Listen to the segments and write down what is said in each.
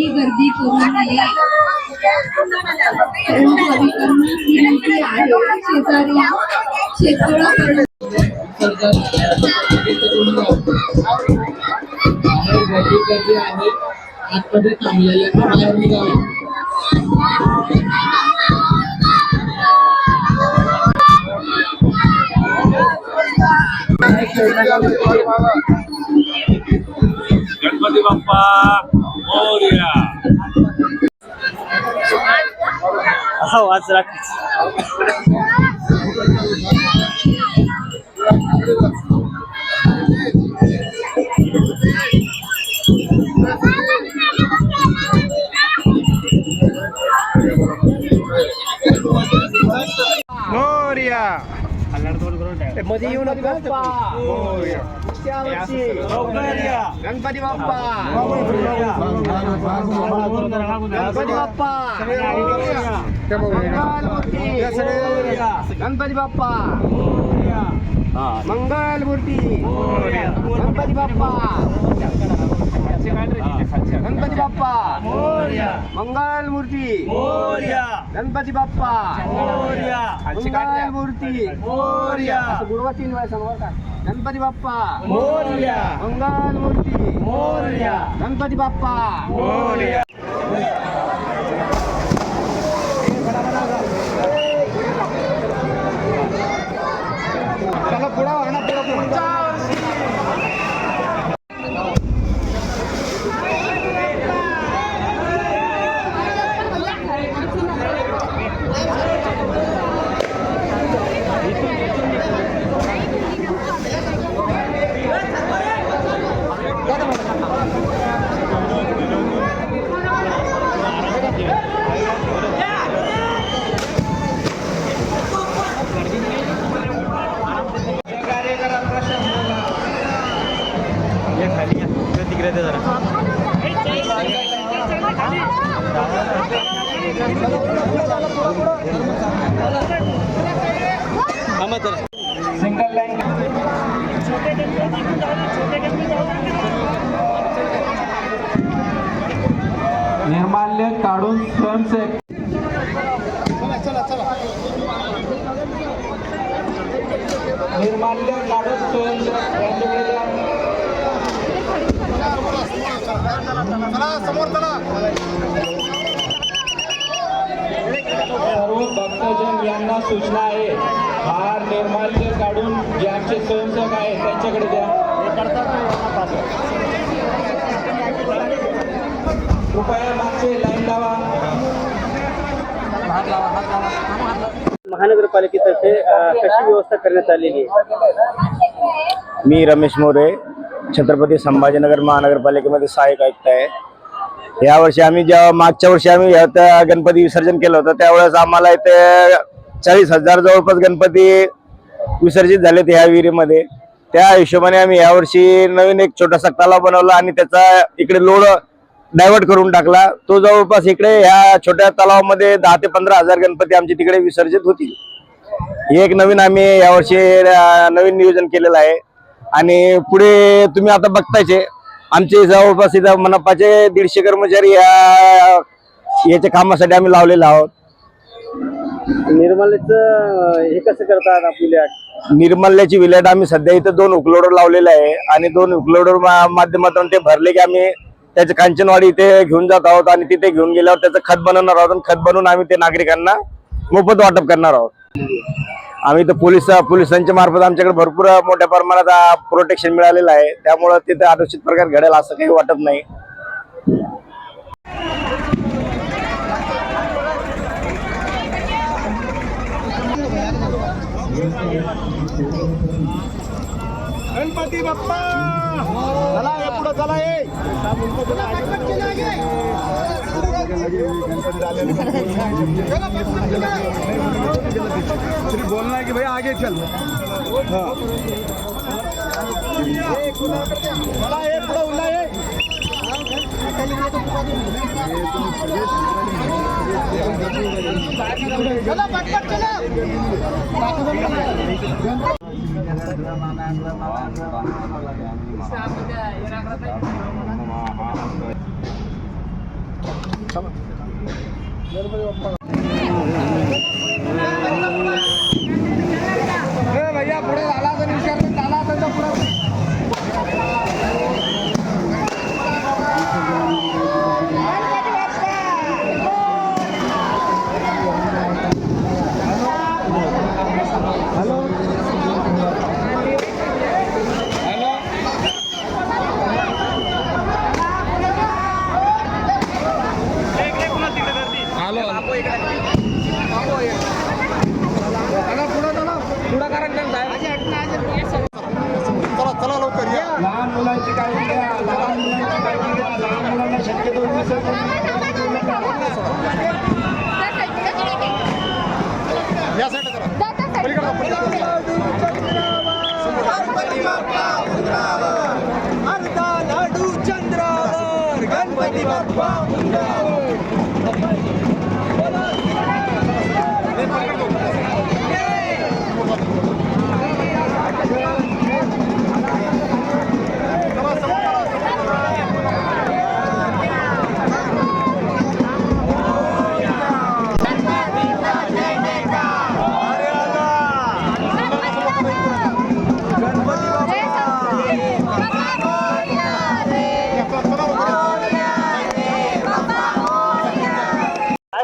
कोणीही गर्दी करू नये विनंती आहे शेजारी शेततळा गर्दी आहे आतमध्ये थांबलेले बाहेर निघावे गणपती बाप्पा मोरया हो आज मोर्या मध्ये येऊ नका गणपती बाप्पा. गणपती बाप्पा. गणपती बाप्पा. मंगल मूर्ती. गणपती बाप्पा. गणपती बाप्पा. मंगल मूर्ती गणपती बाप्पा. मंगल मूर्ती गुरुवा तीन वेळा सांगा बरं का? गणपती बाप्पा. मंगल मूर्ती गणपती बाप्पा. सिंगल लाईन निर्माल्य काढून स्वयंसेवक निर्माल्य काढून स्वयंसेवक यांच्याकडे द्या. सर्व भक्तजन यांना सूचना आहे. हार निर्माल्य काढून जे आमचे स्वयंसेवक आहेत त्यांच्याकडे द्या. कृपया मागचे लाईन लावा. महानगरपालिकेतर्फे कशी व्यवस्था करण्यात आलेली आहे? मी रमेश मोरे छत्रपती संभाजीनगर महानगरपालिकेमध्ये सहाय्यक आयुक्त आहे. यावर्षी आम्ही जेव्हा मागच्या वर्षी आम्ही गणपती विसर्जन केलं होतं त्यावेळेस आम्हाला इथे चाळीस हजार जवळपास गणपती विसर्जित झालेत ह्या विहिरीमध्ये. त्या हिशोबाने आम्ही यावर्षी नवीन एक छोटासा तलाव बनवला आणि त्याचा इकडे लोड डायव्हर्ट करून टाकला. तो जवळपास इकडे ह्या छोट्या तलावामध्ये दहा ते पंधरा हजार गणपती आमचे तिकडे विसर्जित होतील. हे एक नवीन आम्ही यावर्षी नवीन नियोजन केलेलं आहे. आणि पुढे तुम्ही आता बघतायचे आमचे जवळपास इथं मनपाचे दीडशे कर्मचारी या याच्या कामासाठी आम्ही लावलेले आहोत. निर्मलेचं हे कसं करतात आपली निर्मल्याची विलेट आम्ही सध्या इथं दोन उकलोडर लावलेले आहे आणि दोन उकलोडर माध्यमातून ते भरले की आम्ही त्याचे कांचनवाडी इथे घेऊन जात आहोत आणि तिथे घेऊन गेल्यावर त्याचं खत बनवणार आहोत आणि खत बनवून आम्ही ते नागरिकांना मोफत वाटप करणार आहोत. आम्ही तर पोलीस पोलिसांच्या मार्फत आमच्याकडे भरपूर मोठ्या प्रमाणात प्रोटेक्शन मिळालेलं आहे. त्यामुळं तिथे अनुचित प्रकार घडेल असं काही वाटत नाही. गणपती बाप्पा! चला पुढं चला हे श्री बोलना है कि भाई आगे चल. हाँ। चला पुढं उरला चला पटपट चला. लहान मुलांची काळजी घ्या लहान मुलांची काळजी घ्या लहान मुलांना शक्यतो विसर्जन काय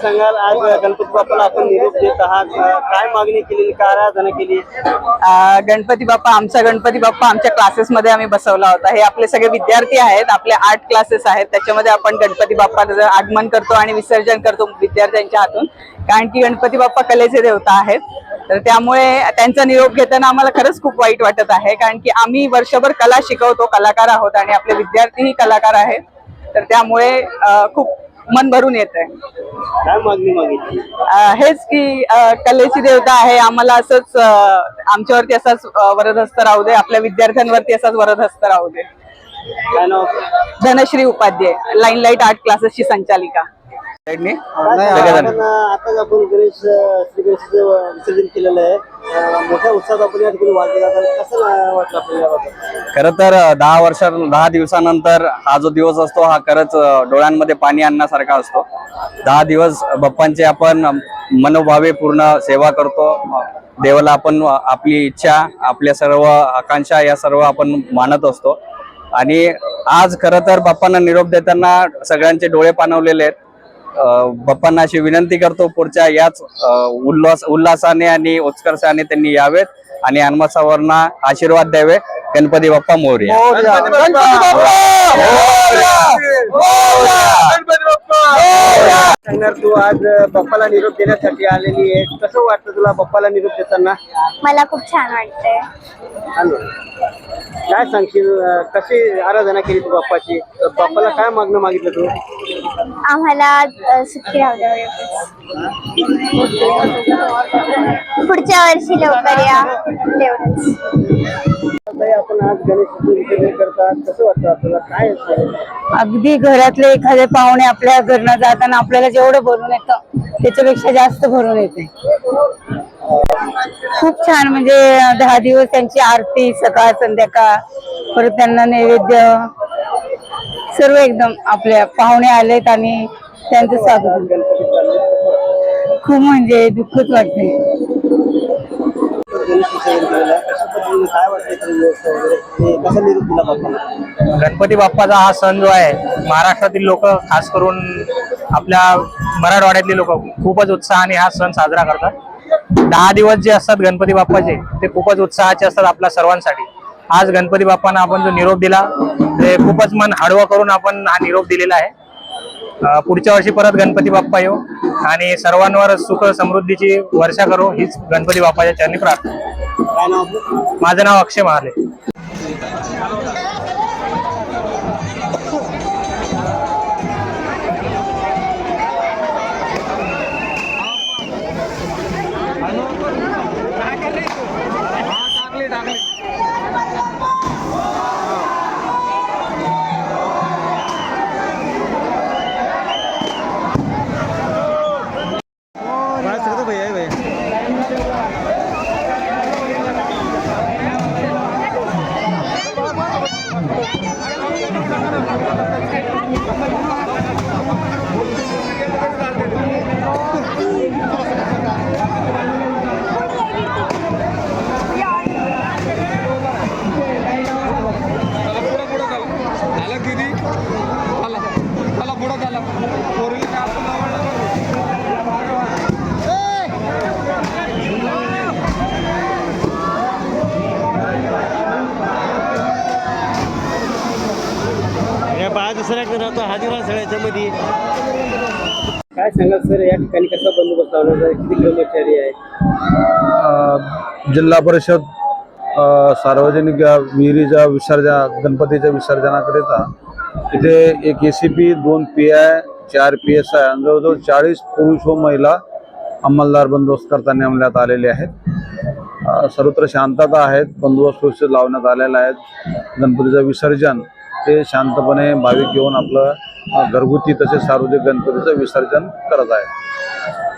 सांगाल आज गणपती बाप्पाला आपण निरोप देत आहात. काय मागणी केलेली काय आराधना केली? गणपती बाप्पा आमचा गणपती बाप्पा आमच्या क्लासेसमध्ये आम्ही बसवला होता. हे आपले सगळे विद्यार्थी आहेत आपले आर्ट क्लासेस आहेत. त्याच्यामध्ये आपण गणपती बाप्पाचं आगमन करतो आणि विसर्जन करतो विद्यार्थ्यांच्या हातून. कारण की गणपती बाप्पा कलेचे देवता आहेत. तर त्यामुळे त्यांचा निरोप घेताना आम्हाला खरंच खूप वाईट वाटत आहे. कारण की आम्ही वर्षभर कला शिकवतो कलाकार आहोत आणि आपले विद्यार्थीही कलाकार आहेत. तर त्यामुळे खूप मन भरून येत आहे काय मागणी मागितली? अ, हेच की अ, कलेची देवता आहे आम्हाला असंच अ, आमच्यावरती असाच अ, वरदहस्त राहू दे आपल्या विद्यार्थ्यांवरती असाच वरदहस्त राहू दे. काय नाव? Dhanashree Upadhyay line light art क्लासेसची संचालिका. आताच आपण गणेश श्री गणेशाचं विसर्जन केलेलं आहे मोठ्या उत्साहात आपण या ठिकाणी वाजवला तर कसं अं, वाटलं आपल्याला याबाबत? खरं तर दहा वर्षा दहा दिवसानंतर हा जो दिवस असतो हा खरंच डोळ्यांमध्ये पाणी आणण्यासारखा असतो. दहा दिवस बाप्पांची आपण मनोभावे पूर्ण सेवा करतो. देवाला आपण आपली इच्छा आपल्या सर्व आकांक्षा या सर्व आपण मानत असतो. आणि आज खरं तर बाप्पांना निरोप देताना सगळ्यांचे डोळे पाणवलेले आहेत. बाप्पांना अशी विनंती करतो पुढच्या याच उल्हास उल्हासाने आणि उत्कर्षाने त्यांनी यावेत आणि हनुमत्सावरना आशीर्वाद द्यावे. गणपती बाप्पा मोरया. सांगणार तू आज बाप्पाला निरोप देण्यासाठी आलेली आहे. कसं वाटतं तुला बाप्पाला निरोप देताना? मला खूप छान वाटतंय. काय सांगशील कशी आराधना केली तू बाप्पाची? बाप्पाला काय मागणं मागितलं तू? आम्हाला सुट्टी एवढंच. पुढच्या वर्षी लवकर या तेवढंच ताई, आपण आज गणेश विसर्जन करतात कसं वाटतं आपल्याला काय असतं? अगदी घरातले एखादे पाहुणे आपल्या घरनं जाताना आपल्याला जेवढं भरून येतं त्याच्यापेक्षा जास्त भरून येते खूप छान म्हणजे दहा दिवस त्यांची आरती सकाळ संध्याकाळ परत त्यांना नैवेद्य सर्व एकदम आपल्या पाहुणे आलेत आणि त्यांचं स्वागत. खूप म्हणजे दुःखच वाटते गणपती बाप्पाचा हा सण जो आहे महाराष्ट्रातील लोक खास करून आपल्या मराठवाड्यातले लोक खूपच उत्साहाने हा सण साजरा करतात. दहा दिवस जे असतात गणपती बाप्पाचे ते खूपच उत्साहाचे असतात आपल्या सर्वांसाठी. आज गणपती बाप्पांना आपण जो निरोप दिला ते खूपच मन हळवं करून आपण हा निरोप दिलेला आहे. पुढच्या वर्षी परत गणपती बाप्पा येऊ आणि सर्वांवर सुख समृद्धीची वर्षा करो हीच गणपती बाप्पाच्या चरणी प्रार्थना. माझं नाव अक्षय महाले. राहतो हाजीरा काय सांगाल सर या ठिकाणी कसा बंदोबस्त आहे? किती कर्मचारी आहे? जिल्हा परिषद सार्वजनिक विहिरीच्या विसर्जन गणपतीच्या विसर्जनाकरिता इथे एक ए सी पी दोन पी आय चार पी एस आय आणि जवळजवळ चाळीस पुरुष व महिला अंमलदार बंदोबस्त करता नेमण्यात आलेले आहेत. सर्वत्र शांतता आहेत बंदोबस्त लावण्यात आलेला आहे. गणपतीचं विसर्जन ते शांतपणे भाविक येऊन आपलं घरगुती तसेच सार्वजनिक गणपतीचं विसर्जन करत आहे